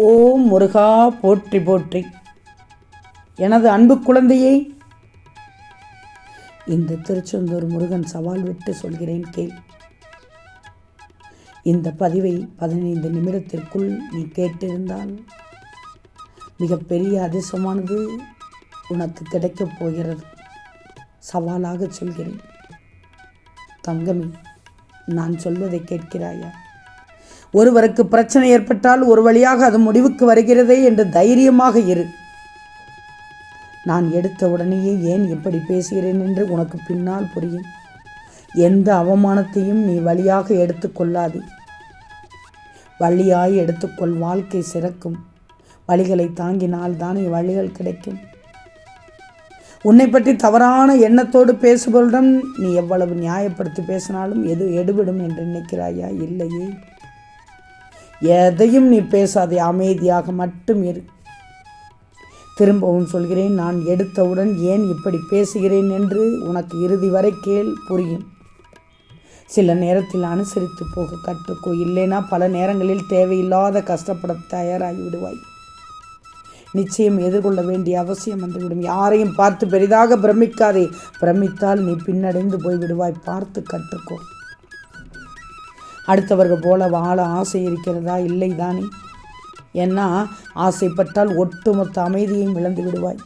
ஓம் முருகா போற்றி போற்றி. எனது அன்பு குழந்தையை இந்த திருச்செந்தூர் முருகன் சவால் விட்டு சொல்கிறேன் கேள். இந்த பதிவை பதினைந்து நிமிடத்திற்குள் நீ கேட்டிருந்தால் மிகப்பெரிய அதிர்ஷ்டமானது உனக்கு கிடைக்கப் போகிறது. சவாலாக சொல்கிறேன். தங்கமி நான் சொல்வதை கேட்கிறாயா? ஒருவருக்கு பிரச்சனை ஏற்பட்டால் ஒரு வழியாக அது முடிவுக்கு வருகிறதே என்று தைரியமாக இரு. நான் எடுத்த உடனேயே ஏன் இப்படி பேசுகிறேன் என்று உனக்கு பின்னால் புரியும். எந்த அவமானத்தையும் நீ வழியாக எடுத்துக்கொள்ளாது வழியாய் எடுத்துக்கொள் வாழ்க்கை சிறக்கும். வழிகளை தாங்கினால் தானே வழிகள் கிடைக்கும். உன்னை பற்றி தவறான எண்ணத்தோடு பேசுபவரிடம் நீ எவ்வளவு நியாயப்படுத்தி பேசினாலும் எது எடுபடும் என்று நினைக்கிறாயா? இல்லையே. எதையும் நீ பேசாதே அமைதியாக மட்டும் இரு. திரும்பவும் சொல்கிறேன் நான் எடுத்தவுடன் ஏன் இப்படி பேசுகிறேன் என்று உனக்கு இறுதி வரை கேள் புரியும். சில நேரத்தில் அனுசரித்து போக கற்றுக்கோ இல்லைனா பல நேரங்களில் தேவையில்லாத கஷ்டப்பட தயாராகி விடுவாய். நிச்சயம் எதிர்கொள்ள வேண்டிய அவசியம் வந்துவிடும். யாரையும் பார்த்து பெரிதாக பிரமிக்காதே. பிரமித்தால் நீ பின்னடைந்து போய்விடுவாய். பார்த்து கற்றுக்கோ. அடுத்தவர்கள் போல வாழ ஆசை இருக்கிறதா? இல்லை தானே. ஏன்னா ஆசைப்பட்டால் ஒட்டுமொத்த அமைதியையும் இழந்து விடுவாய்.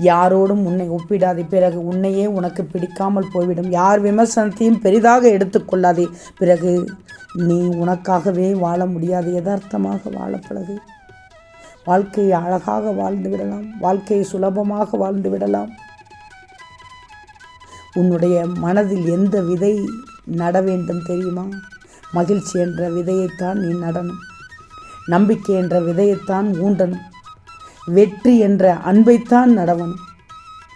யாரோடும் உன்னை ஒப்பிடாதே. பிறகு உன்னையே உனக்கு பிடிக்காமல் போய்விடும். யார் விமர்சனத்தையும் பெரிதாக எடுத்துக்கொள்ளாதே பிறகு நீ உனக்காகவே வாழ முடியாது. யதார்த்தமாக வாழப்பழகு வாழ்க்கையை அழகாக வாழ்ந்து விடலாம். வாழ்க்கையை சுலபமாக வாழ்ந்து விடலாம். உன்னுடைய மனதில் எந்த விதை நட வேண்டும் தெரியுமா? மகிழ்ச்சி என்ற விதையைத்தான் நீ நடணும். நம்பிக்கை என்ற விதையைத்தான் ஊண்டணும் வெற்றி என்ற அன்பைத்தான் நடவணும்.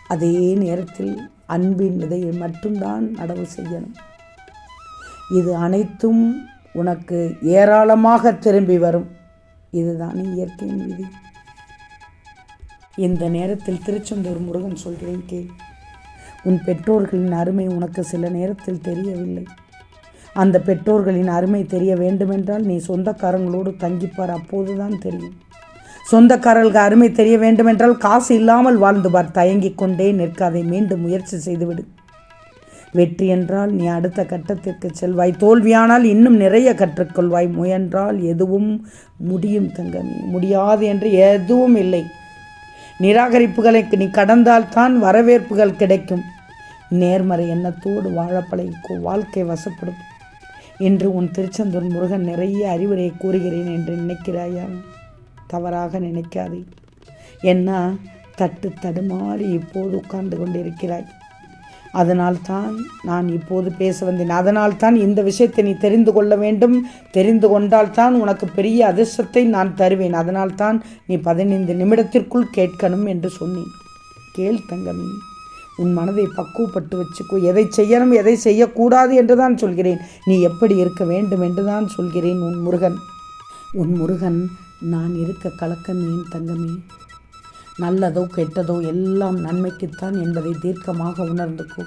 அதே நேரத்தில் அன்பின் விதையை மட்டும்தான் நடவு செய்யணும். இது அனைத்தும் உனக்கு ஏராளமாக திரும்பி வரும். இதுதான் இயற்கையின் விதி. இந்த நேரத்தில் திருச்செந்தூர் முருகன் சொல்கிறேன் கேள். உன் பெற்றோர்களின் அருமை உனக்கு சில நேரத்தில் தெரியவில்லை. அந்த பெற்றோர்களின் அருமை தெரிய வேண்டுமென்றால் நீ சொந்தக்காரங்களோடு தங்கிப்பார் அப்போதுதான் தெரியும். சொந்தக்காரர்களுக்கு அருமை தெரிய வேண்டுமென்றால் காசு இல்லாமல் வாழ்ந்து பார் தயங்கிக் கொண்டே நிற்காதை மீண்டும் முயற்சி செய்துவிடு. வெற்றி என்றால் நீ அடுத்த கட்டத்திற்கு செல்வாய் தோல்வியானால் இன்னும் நிறைய கற்றுக்கொள்வாய் முயன்றால் எதுவும் முடியும் தங்கமே முடியாது என்று எதுவும் இல்லை. நிராகரிப்புகளை நீ கடந்தால்தான் வரவேற்புகள் கிடைக்கும். நேர்மறை எண்ணத்தோடு வாழ வாழ்க்கை வசப்படும் என்று உன் திருச்செந்தூர் முருகன் நிறைய அறிவுரையை கூறுகிறேன் என்று நினைக்கிறாயா? தவறாக நினைக்காதே. என்ன? தட்டு தடுமாறி இப்போது உட்கார்ந்து கொண்டிருக்கிறாய். அதனால்தான் நான் இப்போது பேச வந்தேன். அதனால்தான் இந்த விஷயத்தை நீ தெரிந்து கொள்ள வேண்டும். தெரிந்து கொண்டால்தான் உனக்கு பெரிய அதிர்ஷ்டத்தை நான் தருவேன். அதனால்தான் நீ பதினைந்து நிமிடத்திற்குள் கேட்கணும் என்று சொன்னேன். கேள் தங்கமி உன் மனதை பக்குவப்பட்டு வச்சுக்கோ. எதை செய்யணும் எதை செய்யக்கூடாது என்று தான் சொல்கிறேன். நீ எப்படி இருக்க வேண்டும் என்று தான் சொல்கிறேன் உன் முருகன். உன் முருகன் நான் இருக்க கலக்கமே தங்கமே? நல்லதோ கெட்டதோ எல்லாம் நன்மைக்குத்தான் என்பதை தீர்க்கமாக உணர்ந்துக்கோ.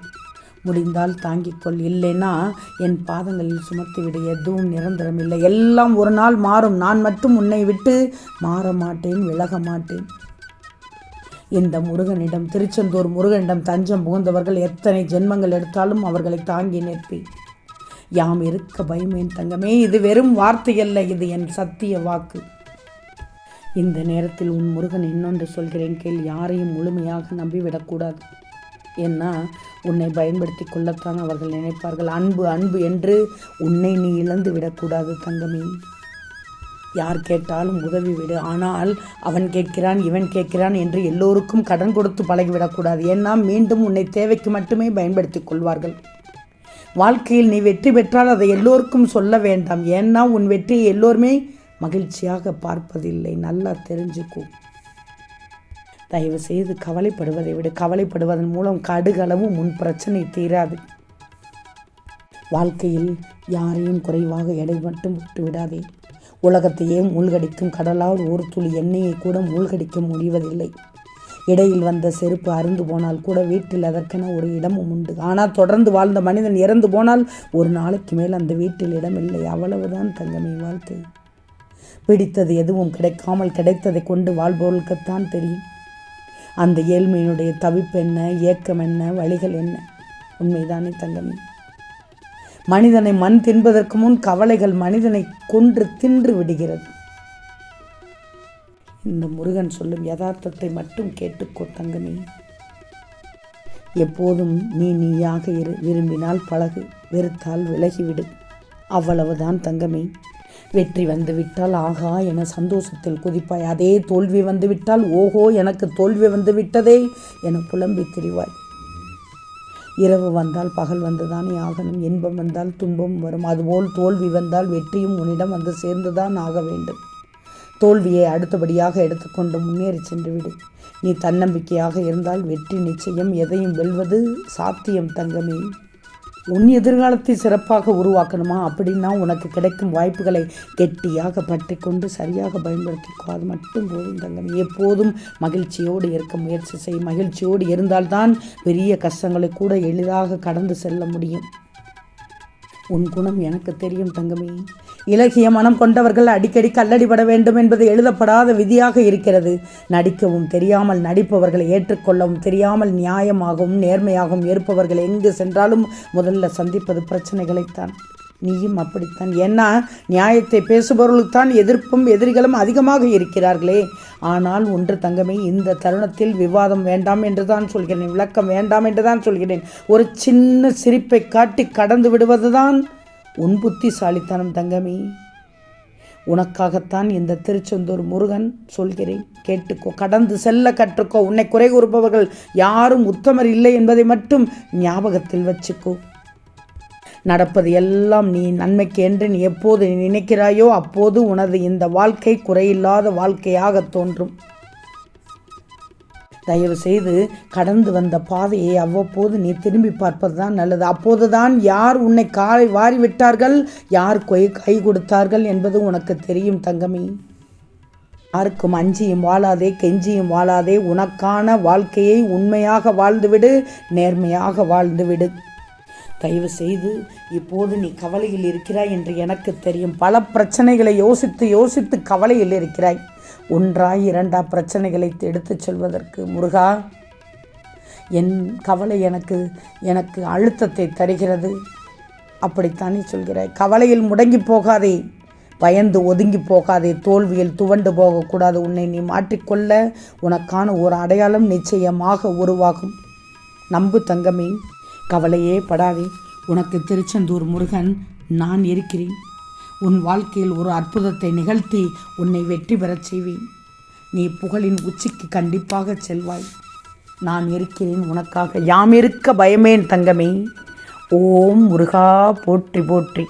முடிந்தால் தாங்கிக்கொள் இல்லைன்னா என் பாதங்களில் சுமத்திவிடு எதுவும் நிரந்தரம் இல்லை எல்லாம் ஒரு நாள் மாறும். நான் மட்டும் உன்னை விட்டு மாற மாட்டேன் விலக மாட்டேன். இந்த முருகனிடம் திருச்செந்தூர் முருகனிடம் தஞ்சம் புகுந்தவர்கள் எத்தனை ஜென்மங்கள் எடுத்தாலும் அவர்களை தாங்கி நிற்பேன். யாம் இருக்க பயமேன் தங்கமே இது வெறும் வார்த்தையல்ல இது என் சத்திய வாக்கு. இந்த நேரத்தில் உன் முருகன் இன்னொன்று சொல்கிறேன் கேள் யாரையும் முழுமையாக நம்பிவிடக்கூடாது. ஏன்னா உன்னை பயன்படுத்தி கொள்ளத்தான் அவர்கள் நினைப்பார்கள். அன்பு அன்பு என்று உன்னை நீ இழந்து விடக்கூடாது தங்கமே. யார் கேட்டாலும் உதவி விடு. ஆனால் அவன் கேட்கிறான் இவன் கேட்கிறான் என்று எல்லோருக்கும் கடன் கொடுத்து பழகிவிடக்கூடாது. ஏன்னா மீண்டும் உன்னை தேவைக்கு மட்டுமே பயன்படுத்தி கொள்வார்கள்? வாழ்க்கையில் நீ வெற்றி பெற்றால் அதை எல்லோருக்கும் சொல்ல வேண்டாம். ஏன்னா உன் வெற்றியை எல்லோருமே மகிழ்ச்சியாக பார்ப்பதில்லை? நல்லா தெரிஞ்சுக்கோ. தயவு செய்து கவலைப்படுவதை விட. கவலைப்படுவதன் மூலம் கடுகளவும் உன் பிரச்சனை தீராது. வாழ்க்கையில் யாரையும் குறைவாக எடை மட்டும் விட்டு விடாதே உலகத்தையே மூழ்கடிக்கும் கடலால் ஒரு துளி எண்ணெயை கூட மூழ்கடிக்க முடிவதில்லை. இடையில் வந்த செருப்பு அருந்து போனால் கூட வீட்டில் அதற்கென ஒரு இடமும் உண்டு. ஆனால் தொடர்ந்து வாழ்ந்த மனிதன் இறந்து போனால் ஒரு நாளைக்கு மேல் அந்த வீட்டில் இடமில்லை அவ்வளவுதான் தங்கமே வாழ்க்கை. பிடித்தது எதுவும் கிடைக்காமல் கிடைத்ததை கொண்டு வாழ்பவர்களுக்குத்தான் தெரியும். அந்த ஏழ்மையினுடைய தவிப்பு என்ன ஏக்கம் என்ன வழிகள் என்ன? உண்மைதானே தங்கமே? மனிதனை மண் தின்பதற்கு முன் கவலைகள் மனிதனை கொன்று தின்று விடுகிறது. இந்த முருகன் சொல்லும் யதார்த்தத்தை மட்டும் கேட்டுக்கோ தங்கமே. எப்போதும் நீ நீயாக இரு விரும்பினால் பழகு வெறுத்தால் விலகிவிடு. அவ்வளவுதான் தங்கமே. வெற்றி வந்துவிட்டால் ஆகா என சந்தோஷத்தில் குதிப்பாய். அதே தோல்வி வந்துவிட்டால் ஓஹோ எனக்கு தோல்வி வந்து விட்டதே என புலம்பி திரிவாய். இரவு வந்தால் பகல் வந்துதானே ஆகணும் இன்பம் வந்தால் துன்பம் வரும். அதுபோல் தோல்வி வந்தால் வெற்றியும் உன்னிடம் வந்து சேர்ந்துதான் ஆக வேண்டும். தோல்வியை அடுத்தபடியாக எடுத்துக்கொண்டு முன்னேறி சென்று விடு நீ தன்னம்பிக்கையாக இருந்தால் வெற்றி நிச்சயம் எதையும் வெல்வது சாத்தியம் தங்கமே. உன் எதிர்காலத்தை சிறப்பாக உருவாக்கணுமா? அப்படின்னா உனக்கு கிடைக்கும் வாய்ப்புகளை கெட்டியாக பற்றி கொண்டு சரியாக பயன்படுத்திக்கோ. அது மட்டும் போதும் தங்கம். எப்போதும் மகிழ்ச்சியோடு இருக்க முயற்சி செய். மகிழ்ச்சியோடு இருந்தால்தான் பெரிய கஷ்டங்களை கூட எளிதாக கடந்து செல்ல முடியும். உன் குணம் எனக்கு தெரியும் தங்கமே. இலகிய மனம் கொண்டவர்கள் அடிக்கடி கல்லடிபட வேண்டும் என்பது எழுதப்படாத விதியாக இருக்கிறது. நடிக்கவும் தெரியாமல் நடிப்பவர்களை ஏற்றுக்கொள்ளவும் தெரியாமல் நியாயமாகவும் நேர்மையாகவும் இருப்பவர்கள் எங்கு சென்றாலும் முதல்ல சந்திப்பது பிரச்சனைகளைத்தான். நீயும் அப்படித்தான். ஏன்னா நியாயத்தை பேசுபவர்களுக்குத்தான் எதிர்ப்பும் எதிரிகளும் அதிகமாக இருக்கிறார்களே. ஆனால் ஒன்று தங்கமே இந்த தருணத்தில் விவாதம் வேண்டாம் என்று தான் சொல்கிறேன் விளக்கம் வேண்டாம் என்று தான் சொல்கிறேன். ஒரு சின்ன சிரிப்பை காட்டி கடந்து விடுவதுதான் உன் புத்திசாலித்தனம் தங்கமே. உனக்காகத்தான் இந்த திருச்செந்தூர் முருகன் சொல்கிறேன் கேட்டுக்கோ கடந்து செல்ல கற்றுக்கோ. உன்னை குறை கூறுபவர்கள் யாரும் உத்தமர் இல்லை என்பதை மட்டும் ஞாபகத்தில் வச்சுக்கோ. நடப்பது எல்லாம் நீ நன்மைக்கு என்று நீ எப்போது நினைக்கிறாயோ அப்போது உனது இந்த வாழ்க்கை குறையில்லாத வாழ்க்கையாக தோன்றும். தயவு செய்து கடந்து வந்த பாதையை அவ்வப்போது நீ திரும்பி பார்ப்பது தான் நல்லது. அப்போதுதான் யார் உன்னை காலை வாரி விட்டார்கள் யார் கொய் கை கொடுத்தார்கள் என்பது உனக்கு தெரியும் தங்கமி. யாருக்கும் அஞ்சியும் வாழாதே கெஞ்சியும் வாழாதே உனக்கான வாழ்க்கையை உண்மையாக வாழ்ந்துவிடு நேர்மையாக வாழ்ந்துவிடு. தயவு செய்து இப்போது நீ கவலையில் இருக்கிறாய் என்று எனக்கு தெரியும். பல பிரச்சனைகளை யோசித்து யோசித்து கவலையில் இருக்கிறாய். ஒன்றாய் இரண்டா பிரச்சனைகளை எடுத்துச் செல்வதற்கு முருகா என் கவலை எனக்கு எனக்கு அழுத்தத்தை தருகிறது. அப்படித்தானே சொல்கிறாய். கவலையில் முடங்கி போகாதே. பயந்து ஒதுங்கி போகாதே. தோல்வியில் துவண்டு போகக்கூடாது. உன்னை நீ மாற்றிக்கொள்ள உனக்கான ஒரு அடையாளம் நிச்சயமாக உருவாகும். நம்பு தங்கமே. கவலையே படாதே. உனக்கு திருச்செந்தூர் முருகன் நான் இருக்கிறேன். உன் வாழ்க்கையில் ஒரு அற்புதத்தை நிகழ்த்தி உன்னை வெற்றி பெறச் செய்வேன். நீ புகழின் உச்சிக்கு கண்டிப்பாக செல்வாய். நான் இருக்கிறேன் உனக்காக. யாம் இருக்க பயமேன் தங்கமே. ஓம் முருகா போற்றி போற்றி.